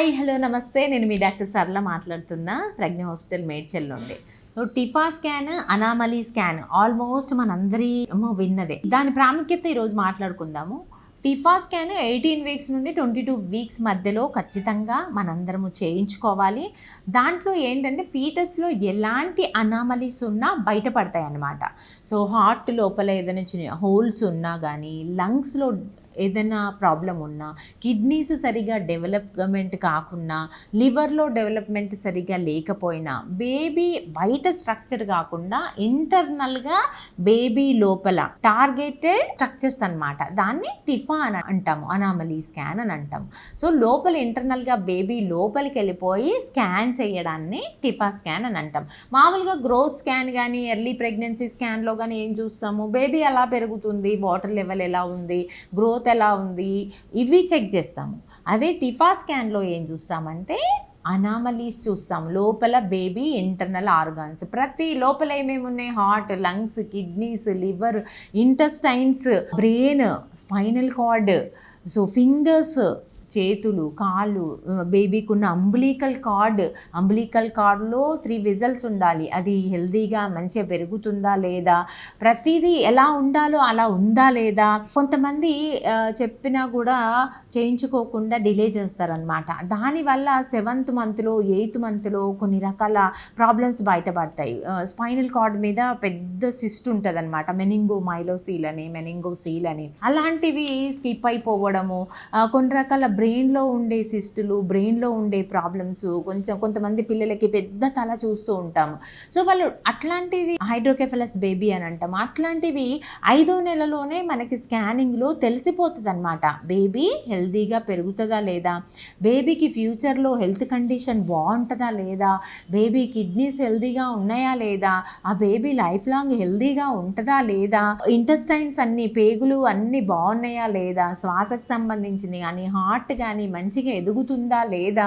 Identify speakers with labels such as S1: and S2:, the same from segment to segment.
S1: Hi hello నమస్తే. నేను మీ doctor సరళ మాట్లాడుతున్నా ప్రజ్ఞ హాస్పిటల్ మేడ్చల్ నుండి. So TIFFA scan anomaly scan almost మనందరి ఏమో విన్నదే. దాని ప్రాముఖ్యత ఈరోజు మాట్లాడుకుందాము. టిఫా స్కాన్ ఎయిటీన్ వీక్స్ నుండి ట్వంటీ టూ వీక్స్ మధ్యలో ఖచ్చితంగా మనందరము చేయించుకోవాలి. దాంట్లో ఏంటంటే ఫీటస్లో ఎలాంటి అనామలీస్ ఉన్నా బయటపడతాయి అన్నమాట సో హార్ట్ లోపల ఏదైనా చిన్న హోల్స్ ఉన్నా కానీ లంగ్స్లో ఏదైనా ప్రాబ్లం ఉన్నా కిడ్నీస్ సరిగా డెవలప్మెంట్ కాకున్నా లివర్లో డెవలప్మెంట్ సరిగా లేకపోయినా బేబీ బయట స్ట్రక్చర్ కాకుండా ఇంటర్నల్గా బేబీ లోపల టార్గెటెడ్ స్ట్రక్చర్స్ అన్నమాట. దాన్ని టిఫా అని అంటాము అనామలీ స్కాన్ అని అంటాము. సో లోపల ఇంటర్నల్గా బేబీ లోపలికి వెళ్ళిపోయి స్కాన్ చేయడాన్ని టిఫా స్కాన్ అని అంటాం. మామూలుగా గ్రోత్ స్కాన్ కానీ ఎర్లీ ప్రెగ్నెన్సీ స్కాన్లో కానీ ఏం చూస్తాము? బేబీ ఎలా పెరుగుతుంది వాటర్ లెవెల్ ఎలా ఉంది గ్రోత్ ఎలా ఉంది? ఇవి చెక్ చేస్తాము. అదే టిఫా స్కాన్లో ఏం చూస్తామంటే అనామలీస్ చూస్తాం. లోపల బేబీ ఇంటర్నల్ ఆర్గాన్స్. ప్రతి లోపల ఏమేమి ఉన్నాయి? Heart lungs kidneys liver intestines brain spinal cord. So fingers చేతులు కాళ్ళు బేబీకి ఉన్న అంబులికల్ కార్డ్ అంబులికల్ కార్డ్లో త్రీ విజల్స్ ఉండాలి. అది హెల్దీగా మంచిగా పెరుగుతుందా లేదా? ప్రతిదీ ఎలా ఉండాలో అలా ఉందా లేదా? కొంతమంది చెప్పినా కూడా చేయించుకోకుండా డిలే చేస్తారనమాట దానివల్ల సెవెంత్ మంత్లో ఎయిత్ మంత్లో కొన్ని రకాల ప్రాబ్లమ్స్ బయటపడతాయి. స్పైనల్ కార్డ్ మీద పెద్ద సిస్ట్ ఉంటుంది అనమాట మెనింగో మైలోసీల్ అని మెనింగో సీల్ అని. అలాంటివి స్కిప్ అయిపోవడము కొన్ని రకాల బ్రెయిన్లో ఉండే సిస్టులు బ్రెయిన్లో ఉండే ప్రాబ్లమ్స్ కొంచెం కొంతమంది పిల్లలకి పెద్ద తల చూస్తూ ఉంటాము. సో వాళ్ళు అట్లాంటిది హైడ్రోకెఫలస్ బేబీ అని అంటాము. అట్లాంటివి ఐదో నెలలోనే మనకి స్కానింగ్లో తెలిసిపోతుంది అనమాట బేబీ హెల్తీగా పెరుగుతుందా లేదా? బేబీకి ఫ్యూచర్లో హెల్త్ కండిషన్ బాగుంటుందా లేదా? బేబీ కిడ్నీస్ హెల్దీగా ఉన్నాయా లేదా? ఆ బేబీ లైఫ్ లాంగ్ హెల్దీగా ఉంటుందా లేదా? ఇంటెస్టైన్స్ అన్ని పేగులు అన్నీ బాగున్నాయా లేదా? శ్వాసకు సంబంధించింది కానీ హార్ట్ కానీ మంచిగా ఎదుగుతుందా లేదా?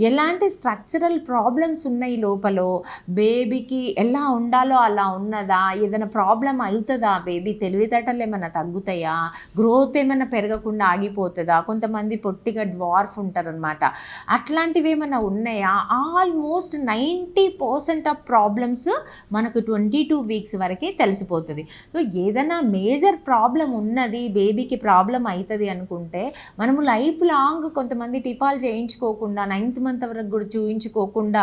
S1: ఎలాంటి స్ట్రక్చరల్ ప్రాబ్లమ్స్ ఉన్నాయి లోపల? బేబీకి ఎలా ఉండాలో అలా ఉన్నదా? ఏదైనా ప్రాబ్లం అవుతుందా బేబీ? తెలివితేటలు ఏమైనా తగ్గుతాయా? గ్రోత్ ఏమైనా పెరగకుండా ఆగిపోతుందా? కొంతమంది పొట్టిగా డ్వార్ఫ్ ఉంటారనమాట అట్లాంటివి ఏమైనా ఉన్నాయా? Almost ninety percent of problems మనకు ట్వంటీ టూ వీక్స్ వరకే తెలిసిపోతుంది. సో ఏదైనా మేజర్ ప్రాబ్లం ఉన్నది బేబీకి ప్రాబ్లం అవుతుంది అనుకుంటే మనము లైఫ్ లాంగ్ కొంతమంది టిఫాల్ చేయించుకోకుండా నైన్త్ మంత్ వరకు కూడా చూయించుకోకుండా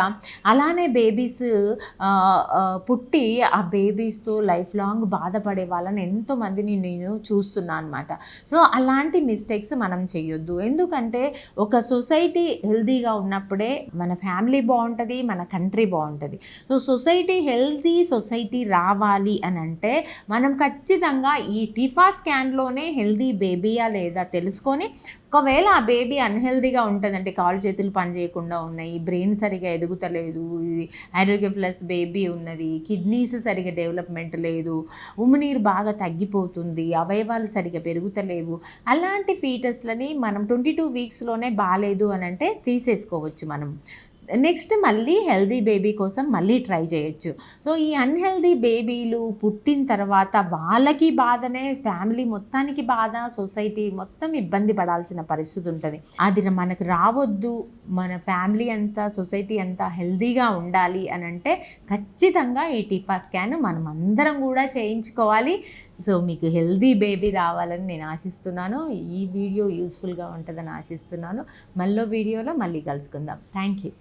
S1: అలానే బేబీస్ పుట్టి ఆ బేబీస్తో లైఫ్ లాంగ్ బాధపడే వాళ్ళని ఎంతోమందిని నేను చూస్తున్నాను అనమాట సో అలాంటి మిస్టేక్స్ మనం చేయొద్దు. ఎందుకంటే ఒక సొసైటీ హెల్తీగా ఉన్నప్పుడే మన ఫ్యామిలీ బాగుంటుంది మన కంట్రీ బాగుంటుంది. సో సొసైటీ హెల్తీ సొసైటీ రావాలి అని అంటే మనం ఖచ్చితంగా ఈ టిఫా స్కాన్లోనే హెల్తీ బేబీయా లేదా తెలుసుకొని ఒకవేళ ఆ బేబీ అన్హెల్దీగా ఉంటుందంటే కాళ్ళు చేతులు పని చేయకుండా ఉన్నాయి బ్రెయిన్ సరిగా ఎదుగుతలేదు ఇది ఆరోగ్య ప్లస్ బేబీ ఉన్నది కిడ్నీస్ సరిగా డెవలప్మెంట్ లేదు ఉమ్మునీరు బాగా తగ్గిపోతుంది అవయవాలు సరిగా పెరుగుతలేవు అలాంటి ఫీటస్లని మనం ట్వంటీ టూ వీక్స్లోనే బాగాలేదు అని అంటే తీసేసుకోవచ్చు మనం. నెక్స్ట్ మళ్ళీ హెల్దీ బేబీ కోసం మళ్ళీ ట్రై చేయొచ్చు. సో ఈ అన్హెల్దీ బేబీలు పుట్టిన తర్వాత వాళ్ళకి బాధనే ఫ్యామిలీ మొత్తానికి బాధ సొసైటీ మొత్తం ఇబ్బంది పడాల్సిన పరిస్థితి ఉంటుంది. అది మనకు రావద్దు. మన ఫ్యామిలీ అంతా సొసైటీ అంతా హెల్దీగా ఉండాలి అని అంటే ఖచ్చితంగా ఈ టిఫా స్కాన్ మనం అందరం కూడా చేయించుకోవాలి. సో మీకు హెల్దీ బేబీ రావాలని నేను ఆశిస్తున్నాను. ఈ వీడియో యూస్ఫుల్గా ఉంటుందని ఆశిస్తున్నాను. మళ్ళీ వీడియోలో మళ్ళీ కలుసుకుందాం. Thank you.